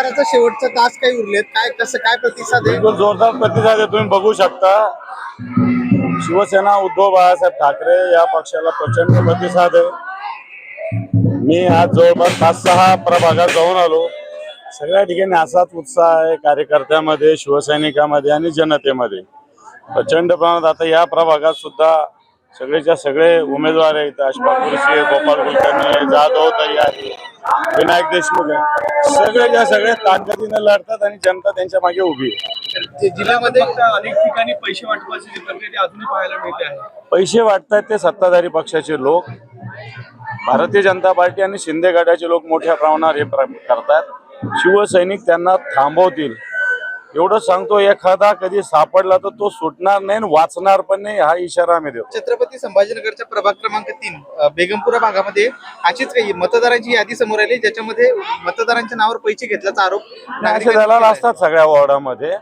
प्रचाराचा शेवटचा तास काही उरलेत. काय कसं काय प्रतिसाद आहे? बिलकुल जोरदार प्रतिसाद आहे तुम्ही बघू शकता. शिवसेना उद्धव बाळासाहेब ठाकरे या पक्षाला प्रचंड प्रतिसाद आहे. मी आज जवळपास पाच सहा प्रभागात जाऊन आलो. सगळ्या ठिकाणी असाच उत्साह आहे कार्यकर्त्यामध्ये शिवसैनिकामध्ये आणि जनतेमध्ये. प्रचंड प्रमाणात आता या प्रभागात सुद्धा सगळेच्या सगळे उमेदवार आहेत. अशफाक कुरशी गोपाल कुलकर्णी आहे जाधव तरी आहे. विनायक देशमुख आहे. सगळेच्या सगळे ताकदीने लढतात आणि जनता त्यांच्या मागे उभी आहे. जिल्ह्यामध्ये अनेक ठिकाणी पैसे वाटपाची जी प्रक्रिया ती अजूनही पाहायला मिळते आहे. पैसे वाटतात ते सत्ताधारी पक्षाचे लोक. भारतीय जनता पार्टी आणि शिंदे गटाचे लोक मोठ्या प्रमाणावर हे करतात शिवसैनिक त्यांना थांबवतील. एवढं सांगतो एखादा कधी सापडला तर तो सुटणार नाही आणि वाचणार पण नाही हा इशारा आम्ही देतो. छत्रपती संभाजीनगरच्या प्रभाग क्रमांक तीन बेगमपुरा भागामध्ये अशीच काही मतदारांची यादी समोर आली ज्याच्यामध्ये मतदारांच्या नावावर पैसे घेतल्याचा आरोप असे दलाल. असतात सगळ्या वॉर्डामध्ये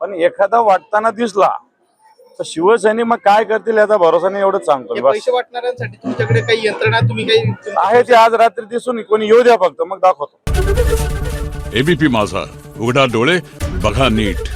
पण एखादा वाटताना दिसला तर शिवसैनिक मग काय करतील याचा भरोसा नाही एवढंच सांगतो पैसे वाटणाऱ्यांसाठी तुमच्याकडे काही यंत्रणा तुम्ही काही आहे ते आज रात्री दिसून कोणी येऊ द्या फक्त मग दाखवतो. एबीपी माझा उघडा डोळे बघा नीट